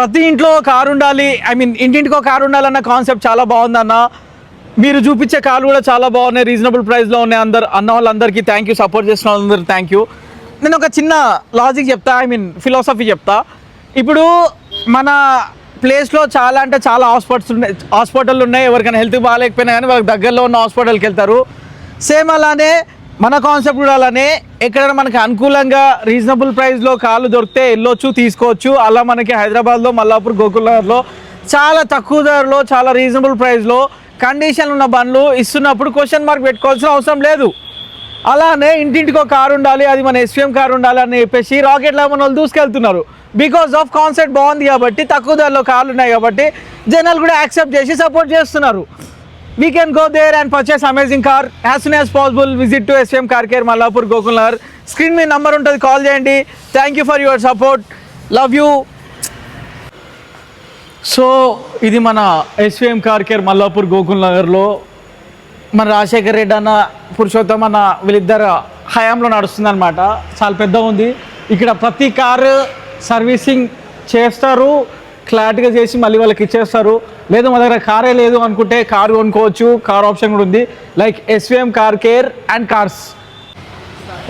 ప్రతి ఇంట్లో కారు ఉండాలి. ఐ మీన్ ఇంటింటికో కారు ఉండాలన్న కాన్సెప్ట్ చాలా బాగుందన్న. మీరు చూపించే కార్లు కూడా చాలా బాగున్నాయి. రీజనబుల్ ప్రైస్లో ఉన్నాయి అందరు అన్న వాళ్ళందరికీ థ్యాంక్ యూ సపోర్ట్ చేసిన వాళ్ళందరూ థ్యాంక్ యూ నేను ఒక చిన్న లాజిక్ చెప్తా. ఐ మీన్ ఫిలాసఫీ చెప్తా. ఇప్పుడు మన ప్లేస్లో చాలా అంటే చాలా హాస్పిటల్స్ ఉన్నాయి. హాస్పిటల్ ఉన్నాయి. ఎవరికైనా హెల్త్ బాగాలేకపోయినా కానీ వాళ్ళకి దగ్గరలో ఉన్న హాస్పిటల్కి వెళ్తారు. సేమ్ అలానే మన కాన్సెప్ట్ కూడా అలానే ఎక్కడైనా మనకి అనుకూలంగా రీజనబుల్ ప్రైస్లో కార్లు దొరికితే వెళ్ళొచ్చు తీసుకోవచ్చు. అలా మనకి హైదరాబాద్లో మల్లాపూర్ గోకుల్నగర్లో చాలా తక్కువ ధరలో చాలా రీజనబుల్ ప్రైస్లో కండిషన్ ఉన్న బండ్లు ఇస్తున్నప్పుడు క్వశ్చన్ మార్క్ పెట్టుకోవాల్సిన అవసరం లేదు. అలానే ఇంటింటికో కారు ఉండాలి అది మన ఎస్విఎం కారు ఉండాలి అని చెప్పేసి రాకెట్ మన వాళ్ళు దూసుకెళ్తున్నారు. బికాస్ ఆఫ్ కాన్సెప్ట్ బాగుంది కాబట్టి తక్కువ ధరలో కార్లు ఉన్నాయి కాబట్టి జనాలు కూడా యాక్సెప్ట్ చేసి సపోర్ట్ చేస్తున్నారు. We can go there and purchase amazing car as soon as possible visit to SM car care Mallapur Gokul Nagar screen me number ఉంటుంది కాల్ చేయండి. Thank you for your support love you so ఇది మన SVM car care Mallapur Gokul నగర్లో మన రాజశేఖర్ రెడ్డి అన్న పురుషోత్తం అన్న వీళ్ళిద్దరు హయాంలో నడుస్తుంది అనమాట చాలా పెద్ద ఉంది. ఇక్కడ ప్రతి కారు సర్వీసింగ్ చేస్తారు. క్లారిటీగా చేసి మళ్ళీ వాళ్ళకి ఇచ్చేస్తారు. లేదు మా దగ్గర కారే లేదు అనుకుంటే కారు కొనుక్కోవచ్చు. కార్ ఆప్షన్ కూడా ఉంది. Like SVM car care and cars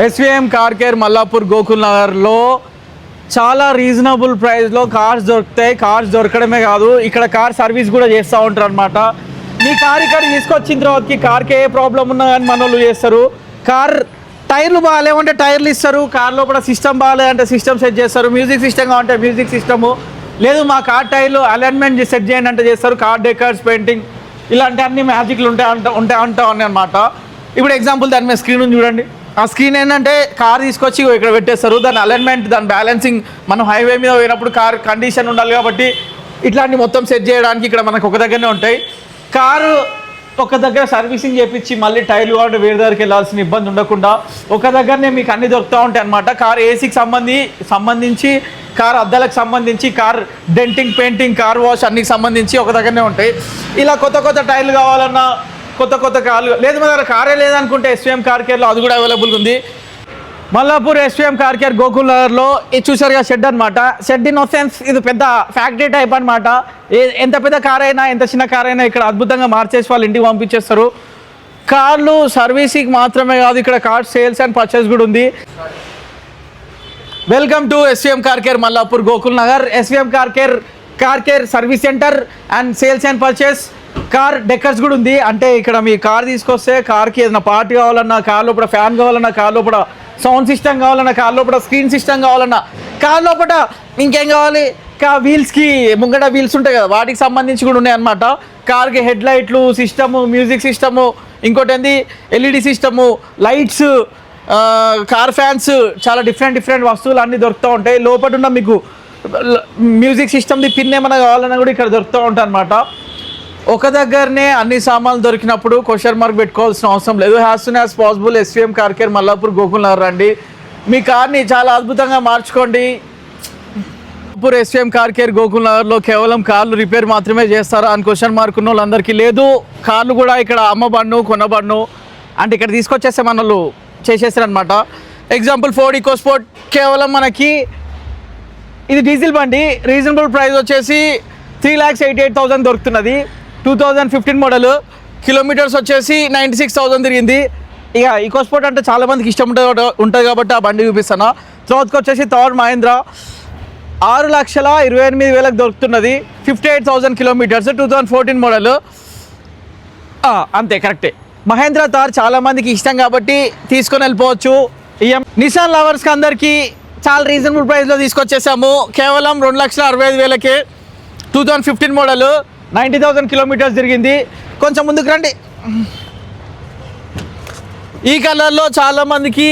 SVM car care Mallapur Gokul నగర్లో చాలా రీజనబుల్ ప్రైస్లో కార్స్ దొరుకుతాయి. కార్స్ దొరకడమే కాదు ఇక్కడ కార్ సర్వీస్ కూడా చేస్తూ ఉంటారు అనమాట మీ కార్ ఇక్కడ తీసుకొచ్చిన తర్వాతకి కార్కి ఏ ప్రాబ్లం ఉన్నా కానీ మన వాళ్ళు చేస్తారు. కార్ టైర్లు బాగాలేమంటే టైర్లు ఇస్తారు. కార్ లోపల సిస్టమ్ బాగాలేదంటే సిస్టమ్ సెట్ చేస్తారు. మ్యూజిక్ సిస్టమ్ కావాలంటే మ్యూజిక్ సిస్టము లేదు మా కార్ టైర్లు అలైన్మెంట్ సెట్ చేయండి అంటే చేస్తారు. కార్ డెకర్స్ పెయింటింగ్ ఇలాంటి అన్ని మ్యాజిక్లు ఉంటాయి అంట ఉంటాయి అంటా ఉన్నాయి అనమాట ఇప్పుడు ఎగ్జాంపుల్ దాని మీద స్క్రీన్ చూడండి. ఆ స్క్రీన్ ఏంటంటే కార్ తీసుకొచ్చి ఇక్కడ పెట్టేస్తారు. దాని అలైన్మెంట్ దాని బ్యాలెన్సింగ్ మనం హైవే మీద పోయినప్పుడు కార్ కండిషన్ ఉండాలి కాబట్టి ఇట్లాంటి మొత్తం సెట్ చేయడానికి ఇక్కడ మనకు ఒక దగ్గరనే ఉంటాయి. కారు ఒక దగ్గర సర్వీసింగ్ చేపించి మళ్ళీ టైర్లు కాబట్టి వేరే దగ్గరికి వెళ్ళాల్సిన ఇబ్బంది ఉండకుండా ఒక దగ్గరనే మీకు అన్ని దొరుకుతూ ఉంటాయి అనమాట కార్ ఏసీకి సంబంధి సంబంధించి కార్ అద్దాలకు సంబంధించి car denting painting car wash అన్నికి సంబంధించి ఒక దగ్గరనే ఉంటాయి. ఇలా కొత్త కొత్త టైర్లు కావాలన్నా కొత్త కొత్త కార్లు లేదు మన దగ్గర కారే లేదనుకుంటే ఎస్విఎం కార్ కేర్లో అది కూడా అవైలబుల్ ఉంది. Mallapur SVM car care Gokul నగర్లో ఇది చూసారుగా షెడ్ అనమాట షెడ్ ఇన్ సెన్స్ ఇది పెద్ద ఫ్యాక్టరీ టైప్ అనమాట ఎంత పెద్ద కార్ అయినా ఎంత చిన్న కార్ అయినా ఇక్కడ అద్భుతంగా మార్చేసి వాళ్ళు ఇంటికి పంపించేస్తారు. కార్లు సర్వీసింగ్ మాత్రమే కాదు ఇక్కడ కార్ సేల్స్ అండ్ పర్చేస్ కూడా ఉంది. Welcome to SVM car care Mallapur Gokul Nagar. SVM car care car care car care service centre and sales and purchase car decors కూడా ఉంది. అంటే ఇక్కడ మీ కార్ తీసుకొస్తే కార్కి ఏదైనా పార్ట్ కావాలన్నా కార్ లోపల ఫ్యాన్ కావాలన్నా కార్ లోపల సౌండ్ సిస్టమ్ కావాలన్నా కార్ లోపల స్క్రీన్ సిస్టమ్ కావాలన్నా కార్ లోపల ఇంకేం కావాలి? కా వీల్స్కి ముంగట వీల్స్ ఉంటాయి కదా వాటికి సంబంధించి కూడా ఉన్నాయన్నమాట కార్కి హెడ్ లైట్లు సిస్టము మ్యూజిక్ సిస్టము ఇంకోటి ఏంది? LED system lights car fans చాలా డిఫరెంట్ డిఫరెంట్ వస్తువులు అన్నీ దొరుకుతూ ఉంటాయి. లోపల ఉన్న మీకు మ్యూజిక్ సిస్టమ్ది పిన్ ఏమైనా కావాలన్నా కూడా ఇక్కడ దొరుకుతూ ఉంటాయి అనమాట ఒక దగ్గరనే అన్ని సామాన్లు దొరికినప్పుడు క్వశ్చన్ మార్క్ పెట్టుకోవాల్సిన అవసరం లేదు. As soon as possible SVM car care Mallapur Gokul Nagar రండి. మీ కార్ని చాలా అద్భుతంగా మార్చుకోండి. Mallapur SVM car care Gokul నగర్లో కేవలం కార్లు రిపేర్ మాత్రమే చేస్తారా అని క్వశ్చన్ మార్క్ ఉన్న వాళ్ళందరికీ లేదు. కార్లు కూడా ఇక్కడ అమ్మబడ్ను కొనబడ్ను. అంటే ఇక్కడ తీసుకొచ్చేస్తే మనలు చేసేస్తారనమాట ఎగ్జాంపుల్ ఫోర్డ్ ఈకో స్పోర్ట్ కేవలం మనకి ఇది డీజిల్ బండి. రీజనబుల్ ప్రైస్ వచ్చేసి three lakhs eighty eight thousand దొరుకుతున్నది. Two thousand fifteen model kilometres వచ్చేసి నైంటీ సిక్స్ థౌసండ్ తిరిగింది. ఇక ఈకో స్పోర్ట్ అంటే చాలా మందికి ఇష్టం ఉంటుంది కాబట్టి- ఉంటుంది కాబట్టి ఆ బండి చూపిస్తాను తర్వాతకి వచ్చేసి థర్డ్ మహేంద్ర ఆరు లక్షల ఇరవై ఎనిమిది వేలకు దొరుకుతున్నది. Fifty eight thousand kilometres two thousand fourteen model అంతే కరెక్టే మహేంద్ర థార్ చాలా మందికి ఇష్టం కాబట్టి తీసుకొని వెళ్ళిపోవచ్చు. ఈఎం నిసాన్ లవర్స్కి అందరికీ చాలా రీజనబుల్ ప్రైస్లో తీసుకొచ్చేసాము. కేవలం రెండు లక్షల అరవై ఐదు వేలకే two thousand fifteen model ninety thousand kilometres తిరిగింది. కొంచెం ముందుకు రండి. ఈ కలర్లో చాలా మందికి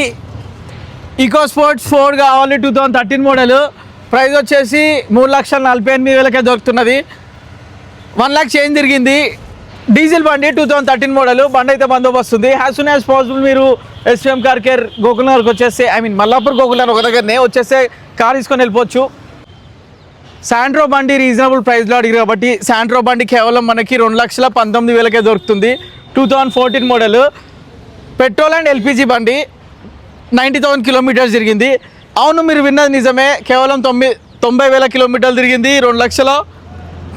ఈకో స్పోర్ట్స్ ఫోర్ కావాలి two thousand thirteen model price వచ్చేసి మూడు లక్షల నలభై ఎనిమిది వేలకే దొరుకుతున్నది. వన్ ల్యాక్ చేంజ్ తిరిగింది. డీజిల్ బండి టూ థౌసండ్ థర్టీన్ మోడల్. బండి అయితే బందోబస్తు ఉంది యాజ్ సూన్ యాజ్ పాసిబుల్ మీరు ఎస్విఎం కార్ కేర్ గోకుల్నగర్కి వచ్చేస్తే ఐ మీన్ మల్లాపూర్ గోకుల్నగర్ ఒక దగ్గరనే వచ్చేస్తే కార్ తీసుకొని వెళ్ళిపోవచ్చు. శాండ్రో బండి రీజనబుల్ ప్రైస్లో అడిగారు కాబట్టి శాండ్రో బండి కేవలం మనకి రెండు లక్షల పంతొమ్మిది వేలకే దొరుకుతుంది. Two thousand fourteen model. Petrol and LPG బండి నైంటీ థౌసండ్ కిలోమీటర్స్ తిరిగింది. అవును మీరు విన్నది నిజమే. కేవలం తొమ్మిది తొంభై వేల కిలోమీటర్లు తిరిగింది. రెండు లక్షల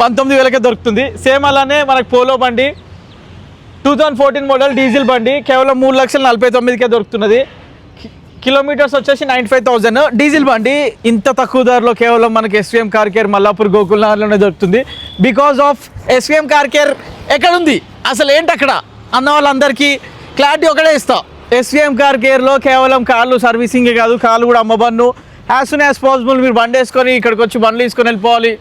పంతొమ్మిది వేలకే దొరుకుతుంది. సేమ్ అలానే మనకు పోలో బండి two thousand fourteen model diesel బండి కేవలం మూడు లక్షల నలభై తొమ్మిదికే దొరుకుతున్నది. కి- కిలోమీటర్స్ వచ్చేసి నైంటీ ఫైవ్ థౌజండ్ డీజిల్ బండి ఇంత తక్కువ ధరలో కేవలం మనకి ఎస్విఎం కార్ కేర్ మల్లాపూర్ గోకుల్నగర్లోనే దొరుకుతుంది. Because of SVM car care ఎక్కడ ఉంది అసలు ఏంటి అక్కడ? అన్న వాళ్ళందరికీ క్లారిటీ ఒకటే ఇస్తా. ఎస్విఎం కార్ కేర్లో కేవలం కార్లు సర్వీసింగే కాదు కార్లు కూడా అమ్మబన్ను. యాజ్ సూన్ యాజ్ పాసిబుల్ మీరు బండి వేసుకొని ఇక్కడికి వచ్చి బండ్లు తీసుకొని వెళ్ళిపోవాలి.